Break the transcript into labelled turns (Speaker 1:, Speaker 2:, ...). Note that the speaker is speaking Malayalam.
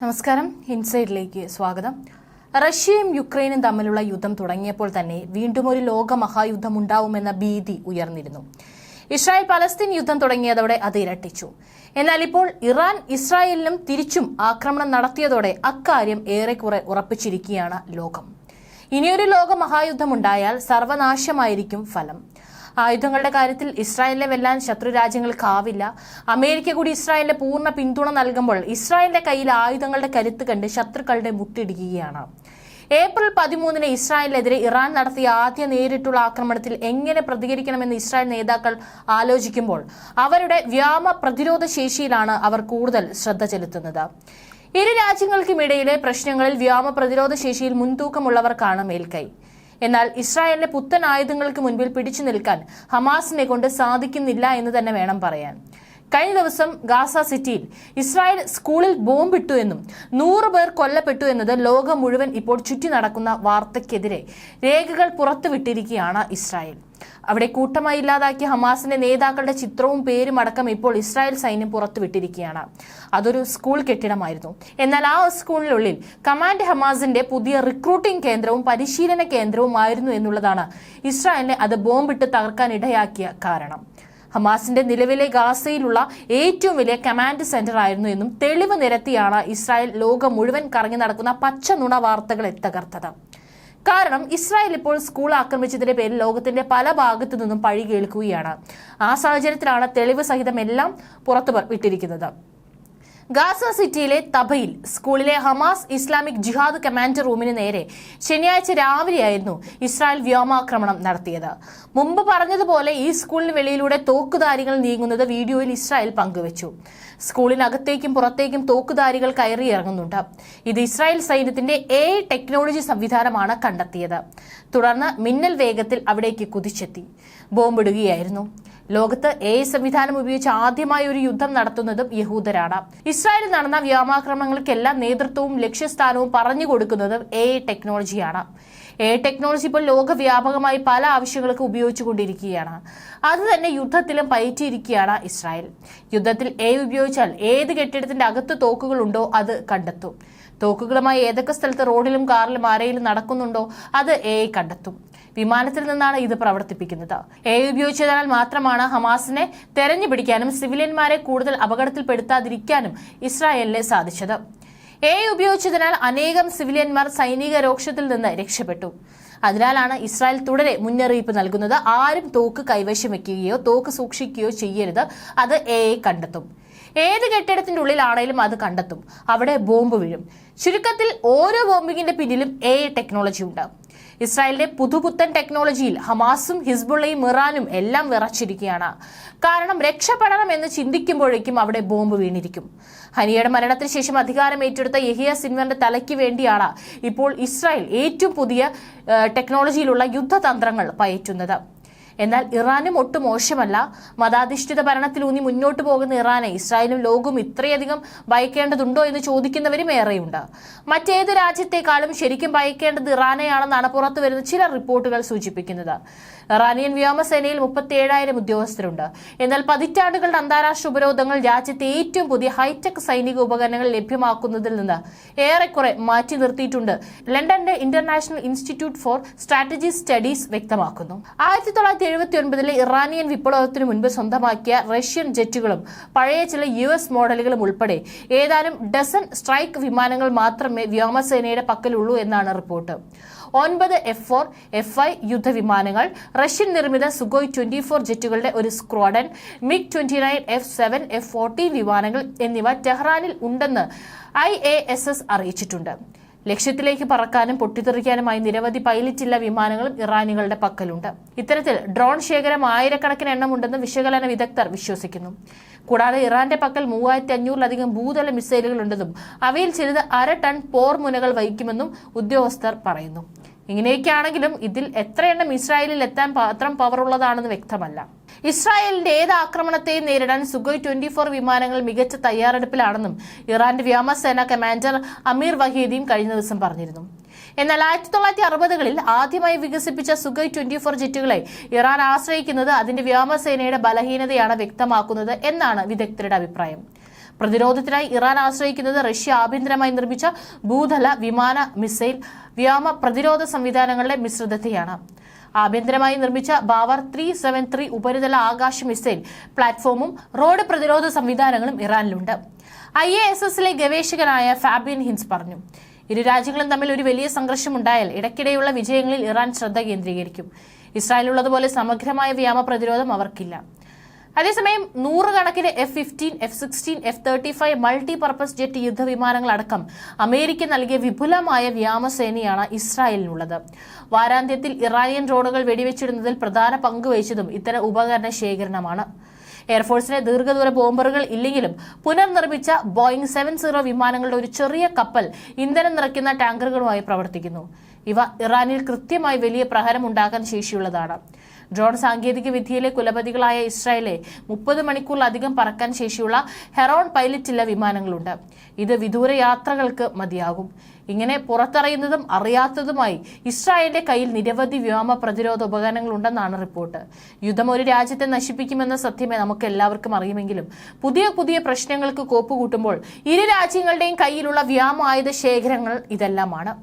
Speaker 1: നമസ്കാരം. ഇൻസൈഡിലേക്ക് സ്വാഗതം. റഷ്യയും യുക്രൈനും തമ്മിലുള്ള യുദ്ധം തുടങ്ങിയപ്പോൾ തന്നെ വീണ്ടും ഒരു ലോക മഹായുദ്ധം ഉണ്ടാവുമെന്ന ഭീതി ഉയർന്നിരുന്നു. ഇസ്രായേൽ പലസ്തീൻ യുദ്ധം തുടങ്ങിയതോടെ അത് ഇരട്ടിച്ചു. എന്നാൽ ഇപ്പോൾ ഇറാൻ ഇസ്രായേലിനും തിരിച്ചും ആക്രമണം നടത്തിയതോടെ അക്കാര്യം ഏറെക്കുറെ ഉറപ്പിച്ചിരിക്കുകയാണ് ലോകം. ഇനിയൊരു ലോക മഹായുദ്ധമുണ്ടായാൽ സർവനാശമായിരിക്കും ഫലം. ആയുധങ്ങളുടെ കാര്യത്തിൽ ഇസ്രായേലിനെ വെല്ലാൻ ശത്രു രാജ്യങ്ങൾക്കാവില്ല അമേരിക്ക കൂടി ഇസ്രായേലിന് പൂർണ പിന്തുണ നൽകുമ്പോൾ ഇസ്രായേലിന്റെ കയ്യിൽ ആയുധങ്ങളുടെ കരുത്ത് കണ്ട് ശത്രുക്കളുടെ മുട്ടിടിക്കുകയാണ്. ഏപ്രിൽ പതിമൂന്നിന് ഇസ്രായേലിനെതിരെ ഇറാൻ നടത്തിയ ആദ്യ നേരിട്ടുള്ള ആക്രമണത്തിൽ എങ്ങനെ പ്രതികരിക്കണമെന്ന് ഇസ്രായേൽ നേതാക്കൾ ആലോചിക്കുമ്പോൾ അവരുടെ വ്യാമ പ്രതിരോധ ശേഷിയിലാണ് അവർ കൂടുതൽ ശ്രദ്ധ ചെലുത്തുന്നത്. ഇരു രാജ്യങ്ങൾക്കുമിടയിലെ പ്രശ്നങ്ങളിൽ വ്യോമ പ്രതിരോധ ശേഷിയിൽ മുൻതൂക്കമുള്ളവർക്കാണ് മേൽക്കൈ. എന്നാൽ ഇസ്രായേലിന്റെ പുത്തൻ ആയുധങ്ങൾക്ക് മുൻപിൽ പിടിച്ചു നിൽക്കാൻ ഹമാസിനെ കൊണ്ട് സാധിക്കുന്നില്ല എന്ന് തന്നെ വേണം പറയാൻ. കഴിഞ്ഞ ദിവസം ഗാസ സിറ്റിയിൽ ഇസ്രായേൽ സ്കൂളിൽ ബോംബിട്ടു എന്നും നൂറ് പേർ കൊല്ലപ്പെട്ടു എന്നത് ലോകം മുഴുവൻ ഇപ്പോൾ ചുറ്റി നടക്കുന്ന വാർത്തയ്ക്കെതിരെ രേഖകൾ പുറത്തുവിട്ടിരിക്കുകയാണ് ഇസ്രായേൽ. അവിടെ കൂട്ടമായി ഇല്ലാതാക്കിയ ഹമാസിന്റെ നേതാക്കളുടെ ചിത്രവും പേരും അടക്കം ഇപ്പോൾ ഇസ്രായേൽ സൈന്യം പുറത്തുവിട്ടിരിക്കുകയാണ്. അതൊരു സ്കൂൾ കെട്ടിടമായിരുന്നു. എന്നാൽ ആ സ്കൂളിനുള്ളിൽ കമാൻഡ് ഹമാസിന്റെ പുതിയ റിക്രൂട്ടിംഗ് കേന്ദ്രവും പരിശീലന കേന്ദ്രവുമായിരുന്നു എന്നുള്ളതാണ് ഇസ്രായേലിനെ അത് ബോംബിട്ട് തകർക്കാൻ ഇടയാക്കിയ കാരണം. ഹമാസിന്റെ നിലവിലെ ഗാസയിലുള്ള ഏറ്റവും വലിയ കമാൻഡ് സെന്റർ ആയിരുന്നു എന്നും തെളിവ് നിരത്തിയാണ് ഇസ്രായേൽ ലോകം മുഴുവൻ കറങ്ങി നടക്കുന്ന പച്ച നുണ വാർത്തകളെ തകർത്തത്. കാരണം ഇസ്രായേൽ ഇപ്പോൾ സ്കൂൾ ആക്രമിച്ചതിന്റെ പേരിൽ ലോകത്തിന്റെ പല ഭാഗത്തു നിന്നും പഴി കേൾക്കുകയാണ്. ആ സാഹചര്യത്തിലാണ് തെളിവ് സഹിതം എല്ലാം പുറത്തു വിട്ടിരിക്കുന്നത്. ഗാസ സിറ്റിയിലെ തബയിൽ സ്കൂളിലെ ഹമാസ് ഇസ്ലാമിക് ജിഹാദ് കമാൻഡർ റൂമിന് നേരെ ശനിയാഴ്ച രാവിലെയായിരുന്നു ഇസ്രായേൽ വ്യോമാക്രമണം നടത്തിയത്. മുമ്പ് പറഞ്ഞതുപോലെ ഈ സ്കൂളിന് വെളിയിലൂടെ തോക്കുധാരികൾ നീങ്ങുന്നത് വീഡിയോയിൽ ഇസ്രായേൽ പങ്കുവച്ചു. സ്കൂളിനകത്തേക്കും പുറത്തേക്കും തോക്കുധാരികൾ കയറിയിറങ്ങുന്നുണ്ട് ഇത് ഇസ്രായേൽ സൈന്യത്തിന്റെ എ ടെക്നോളജി സംവിധാനമാണ് കണ്ടെത്തിയത്. തുടർന്ന് മിന്നൽ വേഗത്തിൽ അവിടേക്ക് കുതിച്ചെത്തി. ബോംബിടുകയായിരുന്നു. ലോകത്ത് എ സംവിധാനം ഉപയോഗിച്ച് ആദ്യമായി ഒരു യുദ്ധം നടത്തുന്നതും യഹൂദരാണ്. ഇസ്രായേലിൽ നടന്ന വ്യോമാക്രമണങ്ങൾക്കെല്ലാം നേതൃത്വവും ലക്ഷ്യസ്ഥാനവും പറഞ്ഞു കൊടുക്കുന്നതും എ ടെക്നോളജിയാണ്. എ ടെക്നോളജി ഇപ്പോൾ ലോകവ്യാപകമായി പല ആവശ്യങ്ങൾക്ക് ഉപയോഗിച്ചുകൊണ്ടിരിക്കുകയാണ് അത് തന്നെ യുദ്ധത്തിലും പയറ്റിയിരിക്കുകയാണ് ഇസ്രായേൽ. യുദ്ധത്തിൽ എ ഉപയോഗിച്ചാൽ ഏത് കെട്ടിടത്തിന്റെ അകത്ത് തോക്കുകളുണ്ടോ അത് കണ്ടെത്തും. തോക്കുകളുമായി ഏതൊക്കെ സ്ഥലത്ത് റോഡിലും കാറിലും ആരെങ്കിലും നടക്കുന്നുണ്ടോ അത് എ കണ്ടെത്തും. വിമാനത്തിൽ നിന്നാണ് ഇത് പ്രവർത്തിപ്പിക്കുന്നത്. എ ഉപയോഗിച്ചതിനാൽ മാത്രമാണ് ഹമാസിനെ തെരഞ്ഞു പിടിക്കാനും സിവിലിയന്മാരെ കൂടുതൽ അപകടത്തിൽപ്പെടുത്താതിരിക്കാനും ഇസ്രായേലിന് സാധിച്ചത്. എ ഉപയോഗിച്ചതിനാൽ അനേകം സിവിലിയന്മാർ സൈനിക രോക്ഷത്തിൽ നിന്ന് രക്ഷപ്പെട്ടു. അതിനാലാണ് ഇസ്രായേൽ തുടരെ മുന്നറിയിപ്പ് നൽകുന്നത്. ആരും തോക്ക് കൈവശം വയ്ക്കുകയോ തോക്ക് സൂക്ഷിക്കുകയോ ചെയ്യരുത്. അത് എ കണ്ടെത്തും. ഏത് കെട്ടിടത്തിന്റെ ഉള്ളിലാണേലും അത് കണ്ടെത്തും. അവിടെ ബോംബ് വീഴും. ചുരുക്കത്തിൽ ഓരോ ബോംബിങ്ങിന്റെ പിന്നിലും എ ടെക്നോളജി ഉണ്ട്. ഇസ്രായേലിന്റെ പുതുപുത്തൻ ടെക്നോളജിയിൽ ഹമാസും ഹിസ്ബുള്ളയും ഇറാനും എല്ലാം വിറച്ചിരിക്കുകയാണ്. കാരണം രക്ഷപ്പെടണം എന്ന് ചിന്തിക്കുമ്പോഴേക്കും അവിടെ ബോംബ് വീണിരിക്കും. ഹനിയയുടെ മരണത്തിന് ശേഷം അധികാരം ഏറ്റെടുത്ത യഹിയ സിൻവറിന്റെ തലയ്ക്ക് വേണ്ടിയാണ് ഇപ്പോൾ ഇസ്രായേൽ ഏറ്റവും പുതിയ ടെക്നോളജിയിലുള്ള യുദ്ധതന്ത്രങ്ങൾ പയറ്റുന്നത്. എന്നാൽ ഇറാനും ഒട്ടും മോശമല്ല. മതാധിഷ്ഠിത ഭരണത്തിലൂന്നി മുന്നോട്ട് പോകുന്ന ഇറാനെ ഇസ്രായേലും ലോകവും ഇത്രയധികം ഭയക്കേണ്ടതുണ്ടോ എന്ന് ചോദിക്കുന്നവരും ഏറെയുണ്ട്. മറ്റേത് രാജ്യത്തെക്കാളും ശരിക്കും ഭയക്കേണ്ടത് ഇറാനെയാണെന്നാണ് പുറത്തു വരുന്ന ചില റിപ്പോർട്ടുകൾ സൂചിപ്പിക്കുന്നത്. ഇറാനിയൻ വ്യോമസേനയിൽ മുപ്പത്തി ഏഴായിരം ഉദ്യോഗസ്ഥരുണ്ട്. എന്നാൽ പതിറ്റാണ്ടുകളുടെ അന്താരാഷ്ട്ര ഉപരോധങ്ങൾ രാജ്യത്തെ ഏറ്റവും പുതിയ ഹൈടെക് സൈനിക ഉപകരണങ്ങൾ ലഭ്യമാക്കുന്നതിൽ നിന്ന് ഏറെക്കുറെ മാറ്റി നിർത്തിയിട്ടുണ്ട്. ലണ്ടന്റെ international institute for strategy studies വ്യക്തമാക്കുന്നു. ആയിരത്തി എഴുപത്തി ഒൻപതിലെ ഇറാനിയൻ വിപ്ലവത്തിനു മുൻപ് സ്വന്തമാക്കിയ റഷ്യൻ ജെറ്റുകളും പഴയ ചില യു എസ് മോഡലുകളും ഉൾപ്പെടെ ഏതാനും ഡസൻ സ്ട്രൈക്ക് വിമാനങ്ങൾ മാത്രമേ വ്യോമസേനയുടെ പക്കലുള്ളൂ എന്നാണ് റിപ്പോർട്ട്. ഒൻപത് എഫ് ഫോർ എഫ് ഐ യുദ്ധവിമാനങ്ങൾ റഷ്യൻ നിർമ്മിത സുഗോയ് ട്വന്റി ഫോർ ജെറ്റുകളുടെ ഒരു squadron MiG twenty nine F seven F fourteen വിമാനങ്ങൾ എന്നിവ ടെഹ്റാനിൽ ഉണ്ടെന്ന് ഐ എ എസ് എസ് അറിയിച്ചിട്ടുണ്ട്. ലക്ഷ്യത്തിലേക്ക് പറക്കാനും പൊട്ടിത്തെറിക്കാനുമായി നിരവധി പൈലറ്റില്ല വിമാനങ്ങളും ഇറാനികളുടെ പക്കലുണ്ട്. ഇത്തരത്തിൽ ഡ്രോൺ ശേഖരം ആയിരക്കണക്കിന് എണ്ണമുണ്ടെന്ന് വിശകലന വിദഗ്ധർ വിശ്വസിക്കുന്നു. കൂടാതെ ഇറാന്റെ പക്കൽ മൂവായിരത്തി അഞ്ഞൂറിലധികം ഭൂതല മിസൈലുകൾ ഉണ്ടെന്നും അവയിൽ ചിലത് അര ടൺ പോർ മുനകൾ വഹിക്കുമെന്നും ഉദ്യോഗസ്ഥർ പറയുന്നു. ഇങ്ങനെയൊക്കെയാണെങ്കിലും ഇതിൽ എത്ര എണ്ണം ഇസ്രായേലിൽ എത്താൻ പാത്രം പവറുള്ളതാണെന്ന് വ്യക്തമല്ല. ഇസ്രായേലിന്റെ ഏത് ആക്രമണത്തെയും നേരിടാൻ സുഖോയ് ട്വന്റി ഫോർ വിമാനങ്ങൾ മികച്ച തയ്യാറെടുപ്പിലാണെന്നും ഇറാന്റെ വ്യോമസേന കമാൻഡർ അമീർ വഹീദിയും കഴിഞ്ഞ ദിവസം പറഞ്ഞിരുന്നു. എന്നാൽ ആയിരത്തി തൊള്ളായിരത്തി അറുപതുകളിൽ ആദ്യമായി വികസിപ്പിച്ച സുഖോയ് ട്വന്റി ഫോർ ജെറ്റുകളെ ഇറാൻ ആശ്രയിക്കുന്നത് അതിന്റെ വ്യോമസേനയുടെ ബലഹീനതയാണ് വ്യക്തമാക്കുന്നത് എന്നാണ് വിദഗ്ധരുടെ അഭിപ്രായം. പ്രതിരോധത്തിനായി ഇറാൻ ആശ്രയിക്കുന്നത് റഷ്യ ആഭ്യന്തരമായി നിർമ്മിച്ച ഭൂതല വിമാന മിസൈൽ വ്യോമ പ്രതിരോധ സംവിധാനങ്ങളുടെ മിശ്രിതത്തെയാണ്. ആഭ്യന്തരമായി നിർമ്മിച്ച ബാവർ ത്രീ സെവൻ ത്രീ ഉപരിതല ആകാശ മിസൈൽ പ്ലാറ്റ്ഫോമും റോഡ് പ്രതിരോധ സംവിധാനങ്ങളും ഇറാനിലുണ്ട്. ഐ എ എസ് എസിലെ ഗവേഷകനായ ഫാബിയൻ ഹിൻസ് പറഞ്ഞു ഇരു രാജ്യങ്ങളും തമ്മിൽ ഒരു വലിയ സംഘർഷം ഉണ്ടായാൽ ഇടയ്ക്കിടെയുള്ള വിജയങ്ങളിൽ ഇറാൻ ശ്രദ്ധ കേന്ദ്രീകരിക്കും. ഇസ്രായേലുള്ളതുപോലെ സമഗ്രമായ വ്യോമ പ്രതിരോധം അവർക്കില്ല. അതേസമയം നൂറുകണക്കിന് F fifteen F sixteen F thirty five multi purpose jet യുദ്ധവിമാനങ്ങളടക്കം America നൽകിയ വിപുലമായ വ്യോമസേനയാണ് ഇസ്രായേലിനുള്ളത്. വാരാന്ത്യത്തിൽ ഇറാനിയൻ ഡ്രോണുകൾ വെടിവെച്ചിടുന്നതിൽ പ്രധാന പങ്ക് വഹിച്ചതും ഇത്തരം ഉപകരണ ശേഖരണമാണ്. എയർഫോഴ്സിലെ ദീർഘദൂര ബോംബറുകൾ ഇല്ലെങ്കിലും പുനർനിർമ്മിച്ച ബോയിങ് സെവൻ സീറോ വിമാനങ്ങളുടെ ഒരു ചെറിയ കപ്പൽ ഇന്ധനം നിറയ്ക്കുന്ന ടാങ്കറുകളുമായി പ്രവർത്തിക്കുന്നു. ഇവ ഇറാനിൽ കൃത്യമായി വലിയ പ്രഹരം ഉണ്ടാക്കാൻ ശേഷിയുള്ളതാണ്. ഡ്രോൺ സാങ്കേതിക വിദ്യയിലെ കുലപതികളായ ഇസ്രായേലെ മുപ്പത് മണിക്കൂറിലധികം പറക്കാൻ ശേഷിയുള്ള ഹെറോൺ പൈലറ്റുള്ള വിമാനങ്ങളുണ്ട്. ഇത് വിദൂര യാത്രകൾക്ക് മതിയാകും. ഇങ്ങനെ പുറത്തറിയുന്നതും അറിയാത്തതുമായി ഇസ്രായേലിന്റെ കയ്യിൽ നിരവധി വ്യോമ പ്രതിരോധ ഉപകരണങ്ങളുണ്ടെന്നാണ് റിപ്പോർട്ട്. യുദ്ധം ഒരു രാജ്യത്തെ നശിപ്പിക്കുമെന്ന സത്യമേ നമുക്ക് എല്ലാവർക്കും അറിയുമെങ്കിലും പുതിയ പുതിയ പ്രശ്നങ്ങൾക്ക് കോപ്പുകൂട്ടുമ്പോൾ ഇരു രാജ്യങ്ങളുടെയും കയ്യിലുള്ള വ്യോമായുധ ശേഖരങ്ങൾ ഇതെല്ലാമാണ്.